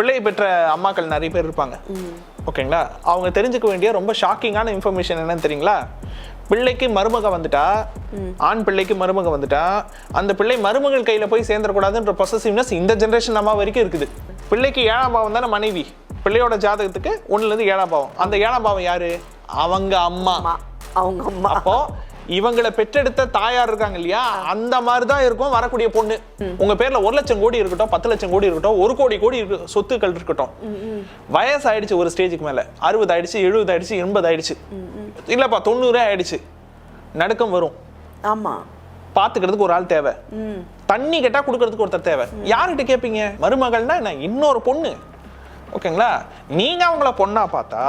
பிள்ளை பெற்ற அம்மாக்கள் நிறைய பேர் இருப்பாங்க. ஓகேங்களா? அவங்க தெரிஞ்சுக்க வேண்டிய ரொம்ப ஷாக்கிங்கான இன்ஃபர்மேஷன் என்னன்னு தெரியுங்களா? பிள்ளைக்கு மருமக வந்துட்டா ஆண் பிள்ளைக்கு மருமக வந்துட்டா அந்த பிள்ளை மருமகள் கையில போய் சேர்ந்துடக்கூடாதுன்ற பொசசிவ்னஸ் இந்த ஜென்ரேஷன் அம்மா வரைக்கும் இருக்குது. பிள்ளைக்கு ஏழாம் பாவம் தானே மனைவி. பிள்ளையோட ஜாதகத்துக்கு ஒண்ணுல இருந்து ஏழாம் பாவம். அந்த ஏழாம் பாவம் யாரு? அவங்க அம்மா. அம்மா. அவங்க அம்மா. அப்போ இவங்களை பெற்றெடுத்த தாயார் இருக்காங்க இல்லையா? அந்த மாதிரி தான் இருக்கும். வரக்கூடிய பொண்ணு. உங்க பேர்ல ஒரு லட்சம் கோடி இருக்கட்டும் பத்து லட்சம் கோடி இருக்கட்டும் ஒரு கோடி கோடி சொத்துக்கள் இருக்கட்டும். வயசு ஆயிடுச்சு ஒரு ஸ்டேஜுக்கு மேல. அறுபது ஆயிடுச்சு எழுபது ஆயிடுச்சு எண்பது ஆயிடுச்சு. இல்லப்பா தொண்ணூறே ஆயிடுச்சு. நடுக்கம் வரும். ஆமா. பாத்துக்கிறதுக்கு ஒரு ஆள் தேவை. தண்ணி கேட்டா கொடுக்கறதுக்கு ஒருத்தர் தேவை. யார்கிட்ட கேட்பீங்க மருமகள்னா என்ன? இன்னொரு பொண்ணு. ஓகேங்களா? நீங்க அவங்கள பொண்ணா பார்த்தா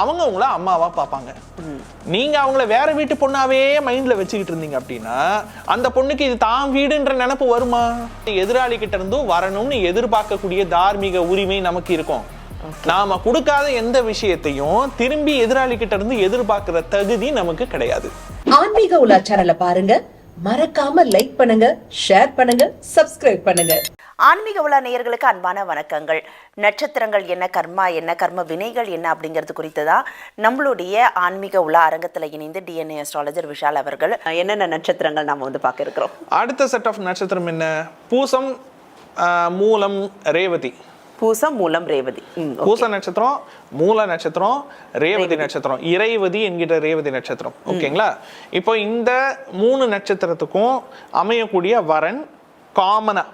அவங்க உங்கள அம்மாவா பார்ப்பாங்க. நீங்க அவங்கள வேற வீட்டு பொண்ணாவே மைண்ட்ல வச்சுக்கிட்டு இருந்தீங்க அப்படின்னா அந்த பொண்ணுக்கு இது தான் வீடுன்ற நினைப்பு வருமா? எதிராளி கிட்ட இருந்தும் வரணும்னு எதிர்பார்க்கக்கூடிய தார்மீக உரிமை நமக்கு இருக்கும். நாம கொடுக்காத எந்த விஷயத்தையும் திரும்பி எதிராளி கிட்ட இருந்து எதிர்பார்க்கிற தகுதி நமக்கு கிடையாது. ஆன்மீக உலா சேனலை பாருங்க. மறக்காம லைக் பண்ணுங்க ஷேர் பண்ணுங்க சப்ஸ்கிரைப் பண்ணுங்க. ஆன்மீக உலா நேயர்களுக்கு அன்பான வணக்கங்கள். நட்சத்திரங்கள் என்ன கர்மா என்ன கர்ம வினைகள் என்ன அப்படிங்கிறது குறித்து தான் நம்மளுடைய ஆன்மீக உலா அரங்கத்தில் இணைந்து டிஎன்ஏ அஸ்ட்ராலஜர் விஷால் அவர்கள் என்னென்ன நட்சத்திரங்கள் நாம வந்து பார்க்க இருக்கிறோம்? அடுத்த செட் ஆஃப் நட்சத்திரம் என்ன? பூசம் மூலம் ரேவதி. பூசம் மூலம் ரேவதி. பூச நட்சத்திரம் மூல நட்சத்திரம் ரேவதி நட்சத்திரம். இறைவதி என்கிற ரேவதி நட்சத்திரம். ஓகேங்களா? இப்போ இந்த மூணு நட்சத்திரத்துக்கும் அமையக்கூடிய வரன் காமனா.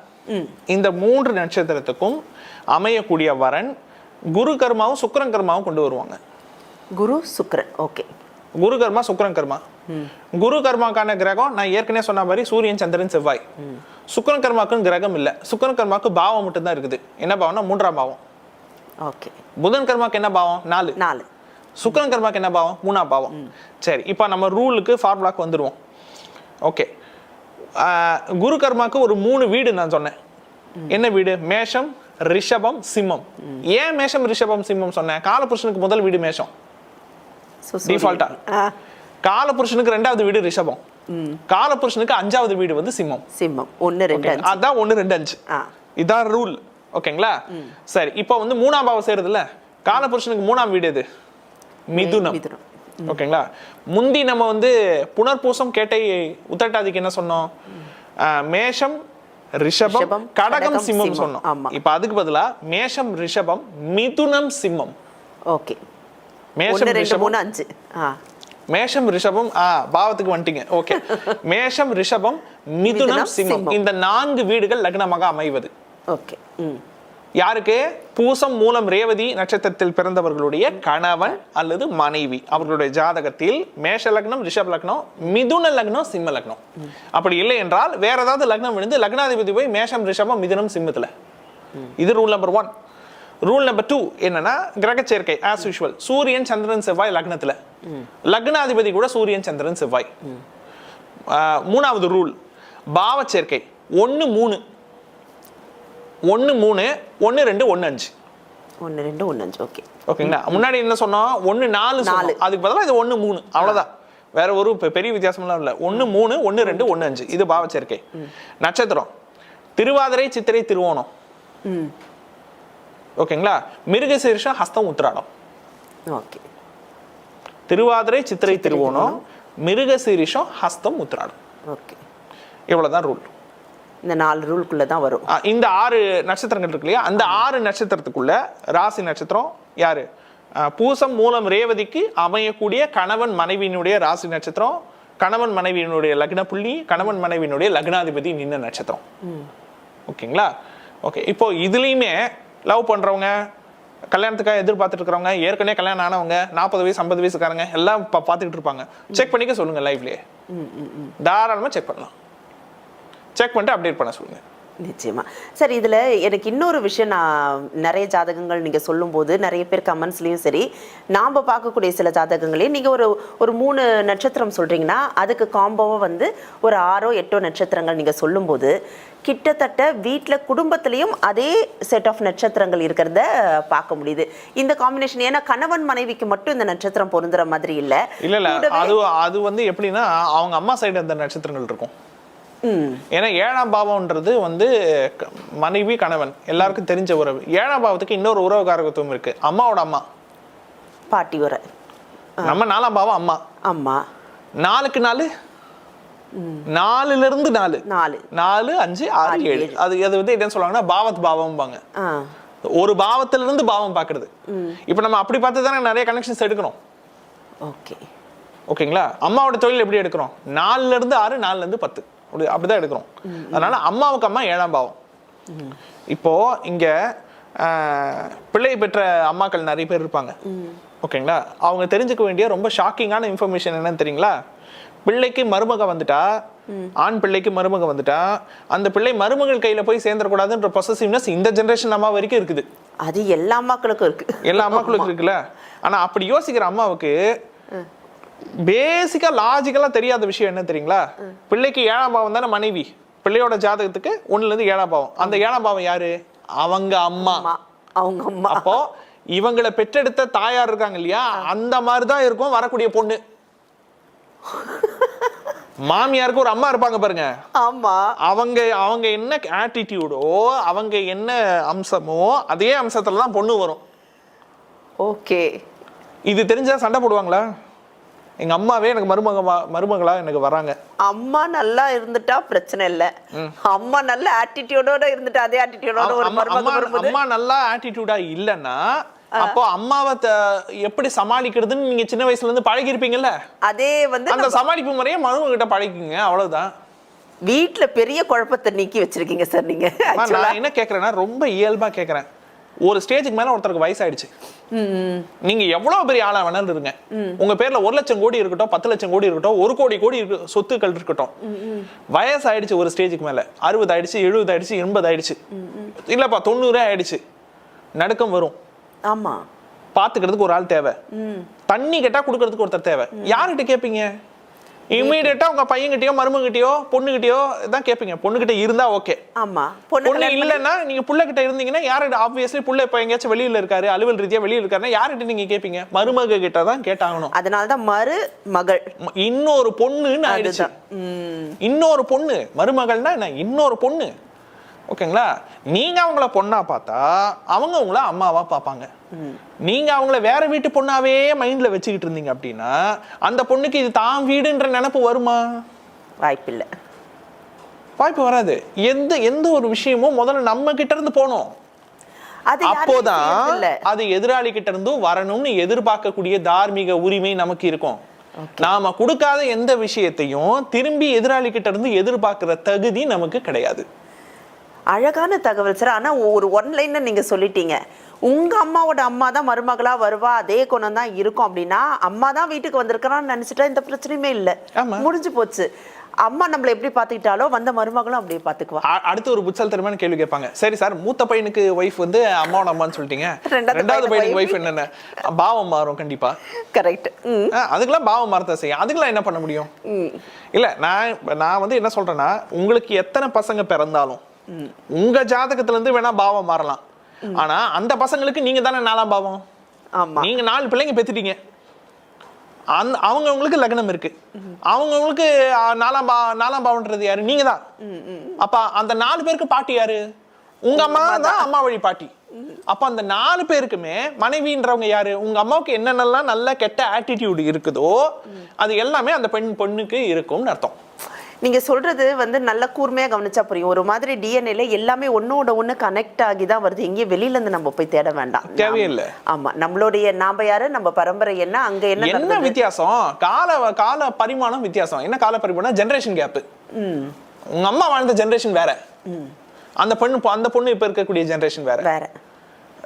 இந்த மூன்று நட்சத்திரத்துக்கும் அமையக்கூடிய வரன் குரு கர்மாவும் சுக்கிரன் கர்மாவும் கொண்டு வருவாங்க. குரு சுக்கிரன். ஓகே. குரு கர்மா சுக்கிரன் கர்மா. குரு கர்மாக்கான கிரகம் நான் ஏற்கனவே சொன்ன மாதிரி சூரியன் சந்திரன் செவ்வாய். சுக்கிரன் கர்மாக்கும் கிரகம் இல்ல. சுக்கிரன் கர்மாக்கு பாவம் மட்டும்தான் இருக்குது. என்ன பாவம்னா மூன்றாம் பாவம். ஓகே. புதன் கர்மாக்கு என்ன பாவம்? நாலு. நாலு. சுக்கிரன் கர்மாக்கு என்ன பாவம்? மூணாம் பாவம். சரி இப்போ நம்ம ரூலுக்கு ஃபார்முலாக்கு வந்துடுவோம் ஓகே. குரு கர்மாக்கு ஒரு மூணு வீடு நான் சொன்னேன். என்ன வீடு? மேஷம் ரிஷபம் சிம்மம். ஏன் மேஷம் ரிஷபம் சிம்மம் சொன்னேன்? காலபுருஷனுக்கு முதல் வீடு மேஷம். டிஃபால்ட்டா காலபுருஷனுக்கு ரெண்டாவது வீடு ரிஷபம். காலபுருஷனுக்கு அஞ்சாவது வீடு வந்து சிம்மம். சிம்மம். ஒன்று ரெண்டு அதான் ஒன்று ரெண்டு அஞ்சு. இதான் ரூல் ஓகேங்களா? சரி இப்போ வந்து மூணாம் பாவம் சேருதுல்ல? காலபுருஷனுக்கு மூணாம் வீடு எது? மிதுனம். ஓகேங்களா? முந்தி நம்ம வந்து புனர்பூசம் கேட்டை உத்தட்டாதிக்கு என்ன சொன்னோம்? மேஷம் ரிஷபம் கடகம் சிம்மம். சொன்னோம். இப்போ அதுக்கு பதிலா மேஷம் ரிஷபம் மிதுனம் சிம்மம். ஓகே. மேஷம் ரிஷபம். அஞ்சு. மேஷம் ரிஷபம் ஆ பாவத்துக்கு வந்துட்டீங்க. ஓகே. மேஷம் ரிஷபம் மிதுனம் சிம்மம். இந்த நான்கு வீடுகள் லக்னமாக அமைவது. ஓகே. யாருக்கு? பூசம் மூலம் ரேவதி நட்சத்திரத்தில் பிறந்தவர்களுடைய கணவன் அல்லது மனைவி. அவர்களுடைய ஜாதகத்தில் மேஷ லக்னம் ரிஷப் லக்னம் மிதுன லக்னம் சிம்ம லக்னம். அப்படி இல்லை என்றால் வேற ஏதாவது லக்னம் விழுந்து லக்னாதிபதி போய் மேஷம் ரிஷபம் மிதுனம் சிம்மத்துல. இது rule number one rule number two என்னன்னா கிரக சேர்க்கை ஆஸ் யூஷுவல் சூரியன் சந்திரன் செவ்வாய் லக்னத்துல. லக்னாதிபதி கூட சூரியன் சந்திரன் செவ்வாய். மூணாவது ரூல் பாவ சேர்க்கை. ஒன்னு மூணு. ஒன்னு மூணு ஒன்னு ரெண்டு ஒன்னு அஞ்சு. ஒன்று ரெண்டு ஒன்று அஞ்சு. ஓகே ஓகேங்களா? முன்னாடி என்ன சொன்னோம்? ஒன்னு நாலு நாலு. அதுக்கு பதிலா இது ஒன்னு மூணு. அவ்வளவுதான். வேற ஒரு பெரிய வித்தியாசம்லாம் இல்ல. ஒன்னு மூணு ஒன்னு ரெண்டு ஒன்னு அஞ்சு. இது பாவ சேர்க்கை. நட்சத்திரம். திருவாதிரை சித்திரை திருவோணம். ஓகேங்களா? மிருகசீரிஷம் ஹஸ்தம் உத்திராடம். ஓகே. திருவாதிரை சித்திரை திருவோணம். மிருகசீரிஷம் ஹஸ்தம் உத்திராடம். ஓகே. இவ்வளவுதான் ரூல் இந்த நாலு ரூல்குள்ளே தான் வரும். இந்த ஆறு நட்சத்திரங்கள் இருக்கு இல்லையா? அந்த ஆறு நட்சத்திரத்துக்குள்ள ராசி நட்சத்திரம் யாரு? பூசம் மூலம் ரேவதிக்கு அமையக்கூடிய கணவன் மனைவியினுடைய ராசி நட்சத்திரம் கணவன் மனைவியினுடைய லக்ன புள்ளி கணவன் மனைவியினுடைய லக்னாதிபதி நின்ன நட்சத்திரம். ஓகேங்களா? ஓகே இப்போ இதுலயுமே லவ் பண்றவங்க கல்யாணத்துக்காக எதிர்பார்த்துட்டு இருக்கிறவங்க ஏற்கனவே கல்யாணம் ஆனவங்க நாற்பது வயசு ஐம்பது வயசுக்காரங்க எல்லாம் பா- பார்த்துக்கிட்டு இருப்பாங்க. செக் பண்ணிக்க சொல்லுங்க லைவ்லயே தாராளமா செக் பண்ணலாம். செக் பண்ணிட்டு அப்டேட் பண்ண சொல்லுங்க. நிச்சயமா. சார் இதுல எனக்கு இன்னொரு விஷயம் நான் நிறைய ஜாதகங்கள் நீங்க சொல்லும்போது நிறைய பேர் கமெண்ட்ஸ்லயும் சரி நாம பார்க்கக்கூடிய சில ஜாதகங்களையும் நீங்க ஒரு ஒரு மூணு நட்சத்திரம் சொல்றீங்கன்னா அதுக்கு காம்போவா வந்து ஒரு ஆறோ எட்டோ நட்சத்திரங்கள் நீங்க சொல்லும்போது கிட்டத்தட்ட வீட்டில் குடும்பத்திலையும் அதே செட் ஆஃப் நட்சத்திரங்கள் இருக்கிறத பார்க்க முடியுது. இந்த காம்பினேஷன் ஏன்னா கணவன் மனைவிக்கு மட்டும் இந்த நட்சத்திரம் பொருந்துற மாதிரி இல்ல. இல்ல அது அது வந்து எப்படின்னா அவங்க அம்மா சைடு அந்த நட்சத்திரங்கள் இருக்கும். ஏன்னா ஏழாம் பாவம்ன்றது வந்து மனைவி கணவன் எல்லாருக்கும் தெரிஞ்ச உறவு. ஏழாம் பாவத்துக்கு இன்னொரு உறவு காரகத்துவம் இருக்கு. அம்மாவோட அம்மா. பாட்டி உரை நம்ம நாலாம் பாவம் அம்மா. அம்மா. நாலுக்கு நாலு? நாலுல இருந்து நாலு. நாலு. நாலு அஞ்சு ஆறு ஏழு. அது அது வந்து என்ன சொல்லுவாங்கன்னா பாவத் பாவம்பாங்க. ஒரு பாவத்துல இருந்து பாவம் பாக்குறது. இப்போ நம்ம அப்படி பார்த்து தானே நிறைய கனெக்ஷன்ஸ் எடுக்கிறோம் ஓகே. ஓகேங்களா? அம்மாவோட தொழில் எப்படி எடுக்கிறோம்? நாலுல இருந்து ஆறு நாலுல இருந்து பத்து. அப்படி அப்படிதான் எடுக்கிறோம். அதனால அம்மாவுக்கு அம்மா ஏழாம் பாவம். இப்போ இங்க பிள்ளை பெற்ற அம்மாக்கள் நிறைய பேர் இருப்பாங்க. ஓகேங்களா? அவங்க தெரிஞ்சுக்க வேண்டிய ரொம்ப ஷாக்கிங்கான இன்ஃபர்மேஷன் என்னன்னு தெரியுங்களா? பிள்ளைக்கு மருமக வந்துட்டா ஆண் பிள்ளைக்கு மருமக வந்துட்டா அந்த பிள்ளை மருமகள் கையில போய் சேர்ந்துடக்கூடாதுன்ற பொசசிவ்னஸ் இந்த ஜெனரேஷன் அம்மா வரைக்கும் இருக்குது. அது எல்லா மக்களுக்கும் இருக்கு. எல்லா அம்மாக்களுக்கும் இருக்குல்ல? ஆனா அப்படி யோசிக்கிற அம்மாவுக்கு பேசிக்கா லாஜிக்கலா தெரியாத விஷயம் என்ன தெரியுங்களா? பிள்ளைக்கு ஏழாம் பாவம் தானே மனைவி. பிள்ளையோட ஜாதகத்துக்கு ஒண்ணுல இருந்து ஏழாம் பாவம். அந்த ஏழாம் பாவம் யாரு? அவங்க அம்மா. அம்மா. அவங்க அம்மா. அப்போ இவங்களை பெற்றெடுத்த தாயார் இருக்காங்க இல்லையா? அந்த மாதிரி தான் இருக்கும் வரக்கூடிய பொண்ணு. மாமியாருக்கு ஒரு அம்மா இருப்பாங்க பாருங்க. ஆமா. அவங்க அவங்க என்ன ஆட்டிடியூடோ அவங்க என்ன அம்சமோ அதே அம்சத்துல தான் பொண்ணு வரும். ஓகே. இது தெரிஞ்சா சண்டை போடுவாங்களா? எங்க அம்மாவே எனக்கு மருமக மருமகளா எனக்கு வராங்க. அம்மா நல்லா இருந்துட்டா பிரச்சனை இல்ல. அம்மா நல்ல ஆட்டிடியூடோட இருந்துட்டு அதே ஆட்டிடியூடோட ஒரு அம்மா மருமக நல்லா ஆட்டிடியூடா இல்லைன்னா அப்போ அம்மாவை எப்படி சமாளிக்கிறதுன்னு நீங்க சின்ன வயசுல இருந்து பழகிருப்பீங்கல்ல அதே வந்து அந்த சமாளிப்பு முறையை மருமக கிட்ட பழகிக்குங்க அவ்வளவுதான். வீட்ல பெரிய குழப்பத்தை நீக்கி வச்சிருக்கீங்க சார் நீங்க. நான் என்ன கேக்குறேன்னா ரொம்ப இயல்பா கேக்குறேன். ஒரு ஸ்டேஜுக்கு மேல ஒருத்தருக்கு வயசாயிடுச்சு. நீங்க எவ்வளவு பெரிய ஆளா வேணாலும் இருங்க உங்க பேர்ல ஒரு லட்சம் கோடி இருக்கட்டும் பத்து லட்சம் கோடி இருக்கட்டும் ஒரு கோடி கோடி சொத்துக்கள் இருக்கட்டும். வயசாயிடுச்சு ஒரு ஸ்டேஜுக்கு மேல. அறுபது ஆயிடுச்சு எழுபது ஆயிடுச்சு எண்பது ஆயிடுச்சு. இல்லப்பா தொண்ணூறே ஆயிடுச்சு. நடுக்கம் வரும். ஆமா. பாத்துக்கிறதுக்கு ஒரு ஆள் தேவை. தண்ணி கேட்டா கொடுக்கறதுக்கு ஒருத்தர் தேவை. யார்கிட்ட கேப்பீங்க? இமீடியட்டா உங்க பையன்கிட்டயோ மருமகிட்டயோ பொண்ணுகிட்டயோ தான் கேப்பீங்க பொண்ணுகிட்ட இருந்தா ஓகே. ஆமா. பொண்ணு இல்லைன்னா நீங்க புள்ள கிட்ட இருந்தீங்கன்னா யார்கிட்ட ஆப்வியஸ்லி புள்ள இப்ப எங்கேயாச்சும் வெளியில இருக்காரு அலுவல் ரீதியா வெளியில இருக்காருன்னா யார்கிட்ட நீங்க கேப்பீங்க மருமக கிட்ட தான் கேட்டாகணும். அதனாலதான் மறு மகள். இன்னொரு பொண்ணுன்னு ஆயிடுச்சு. இன்னொரு பொண்ணு. மருமகள்னா என்ன? இன்னொரு பொண்ணு. ஓகேங்களா? நீங்க அவங்கள பொண்ணா பார்த்தா அவங்க உங்கள அம்மாவா பார்ப்பாங்க. நீங்க அவங்கள வேற வீட்டு பொண்ணாவே மைண்ட்ல வச்சுக்கிட்டு இருந்தீங்க அப்படின்னா அந்த பொண்ணுக்கு இது தான் வீடுன்ற நினைப்பு வருமா? வாய்ப்பில்லை. வாய்ப்பு வராது. எந்த எந்த ஒரு விஷயமும் முதல்ல நம்ம கிட்ட இருந்து யாருமே அப்போதான். அது எதிராளி கிட்ட இருந்தும் வரணும்னு எதிர்பார்க்கக்கூடிய தார்மீக உரிமை நமக்கு இருக்கும். நாம கொடுக்காத எந்த விஷயத்தையும் திரும்பி எதிராளி கிட்ட இருந்து எதிர்பார்க்கிற தகுதி நமக்கு கிடையாது. அழகான தகவல் சார் ஆனா ஒரு ஒன் லைன்ல நீங்க சொல்லிட்டீங்க. உங்க அம்மாவோட அம்மா தான் மருமகளா வருவா அதே குணம் தான் இருக்கும் அப்படின்னா அம்மா தான் வீட்டுக்கு வந்திருக்கிறான்னு நினைச்சிட்டா இந்த பிரச்சனையுமே இல்ல. முடிஞ்சு போச்சு. அம்மா நம்மள எப்படி பாத்துக்கிட்டாலோ வந்த மருமகளும் அப்படியே பாத்துக்குவா அ- அடுத்து ஒரு புத்தல் தரமான கேள்வி கேட்பாங்க. சரி சார் மூத்த பையனுக்கு ஒய்ஃப் வந்து அம்மாவோட அம்மான்னு சொல்லிட்டீங்க. ரெண்டாவது பையனுக்கு ஒய்ஃப் என்னென்ன? பாவம் மாறும் கண்டிப்பா. கரெக்ட் அதுக்கெல்லாம் பாவம் மாறத்தான் செய்யும். அதுக்கெல்லாம் என்ன பண்ண முடியும்? இல்ல நான் நான் வந்து என்ன சொல்றேன்னா உங்களுக்கு எத்தனை பசங்க பிறந்தாலும் உங்க ஜாதகத்துல இருந்து வேணா பாவம் மாறலாம். ஆனா அந்த பசங்களுக்கு நீங்க தானே நாலாம் பாவம்? ஆமா. நீங்க நாலு பிள்ளைங்க பெத்துட்டீங்க. அந்த அவங்கவங்களுக்கு லக்னம் இருக்கு. அவங்கவங்களுக்கு நாலாம் பா நாலாம் பாவம்ன்றது யாரு? நீங்க தான். அப்ப அந்த நாலு பேருக்கு பாட்டி யாரு? உங்க அம்மா தான் அம்மா வழி பாட்டி. அப்ப அந்த நாலு பேருக்குமே மனைவின்றவங்க யாரு? உங்க அம்மாவுக்கு என்னென்னலாம் நல்ல கெட்ட ஆட்டிடியூட் இருக்குதோ அது எல்லாமே அந்த பெண் பொண்ணுக்கு இருக்கும்னு அர்த்தம். நீங்க சொல்றது வந்து நல்ல கூர்மையா கவனிச்சா புரியும். ஒரு மாதிரி டிஎன்ஏல எல்லாமே ஒன்னோட ஒண்ணு கனெக்ட் ஆகி தான் வருது. எங்கேயும் வெளியில இருந்து நம்ம போய் தேட வேண்டாம். தேவையில்லை. ஆமா நம்மளுடைய நாம யாரு? நம்ம பரம்பரை என்ன? அங்க என்ன என்ன? வித்தியாசம்? கால கால பரிமாணம் வித்தியாசம். என்ன கால பரிமாணம் ஜெனரேஷன் கேப் உங்க அம்மா வாழ்ந்த ஜெனரேஷன் வேற. அந்த பொண்ணு அந்த பொண்ணு இப்ப இருக்கக்கூடிய ஜெனரேஷன் வேற. வேற.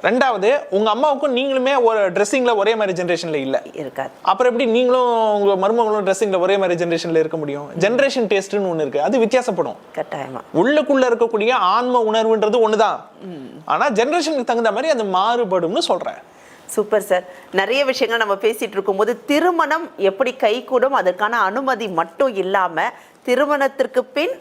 ரெண்டாவது உங்க அம்மாவுக்கும் நீங்களுமே ஒரு ட்ரெஸ்ஸிங்ல ஒரே மாதிரி ஜெனரேஷன்ல இல்ல. இருக்காது. அப்புறம் எப்படி நீங்களும் உங்க மருமகளும் ட்ரெஸ்ஸிங்ல ஒரே மாதிரி ஜெனரேஷன்ல இருக்க முடியும்? ஜெனரேஷன் டேஸ்ட்னு ஒண்ணு இருக்கு. அது வித்தியாசப்படும். கட்டாயமா. உள்ளுக்குள்ள இருக்கக்கூடிய ஆன்ம உணர்வுன்றது ஒண்ணுதான். ஆனா ஜெனரேஷனுக்கு தகுந்த மாதிரி அது மாறுபடும்னு சொல்றேன். Super sir. நிறைய விஷயங்கள் நம்ம பேசிட்டு இருக்கும்போது திருமணம் எப்படி கைகூடும் அதற்கான அனுமதி மட்டும் இல்லாம திருமணத்திற்கு பின்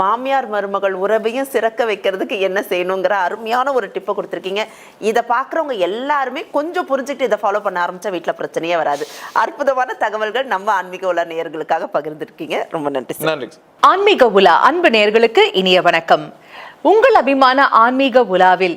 மாமியார் மருமகள் உறவையும் சிறக்க வைக்கிறதுக்கு என்ன செய்யணுங்கிற அருமையான ஒரு டிப்பை கொடுத்துருக்கீங்க. இதை பார்க்குறவங்க எல்லாருமே கொஞ்சம் புரிஞ்சுக்கிட்டு இதை ஃபாலோ பண்ண ஆரம்பிச்சா வீட்டில் பிரச்சனையே வராது. அற்புதமான தகவல்கள் நம்ம ஆன்மீக உள்ள நேயர்களுக்காக பகிர்ந்துருக்கீங்க. ரொம்ப நன்றி சார். நன்றி ஆன்மீக உலா அன்பு நேயர்களுக்கு இனிய வணக்கம். உங்கள் அபிமான ஆன்மீக உலாவில்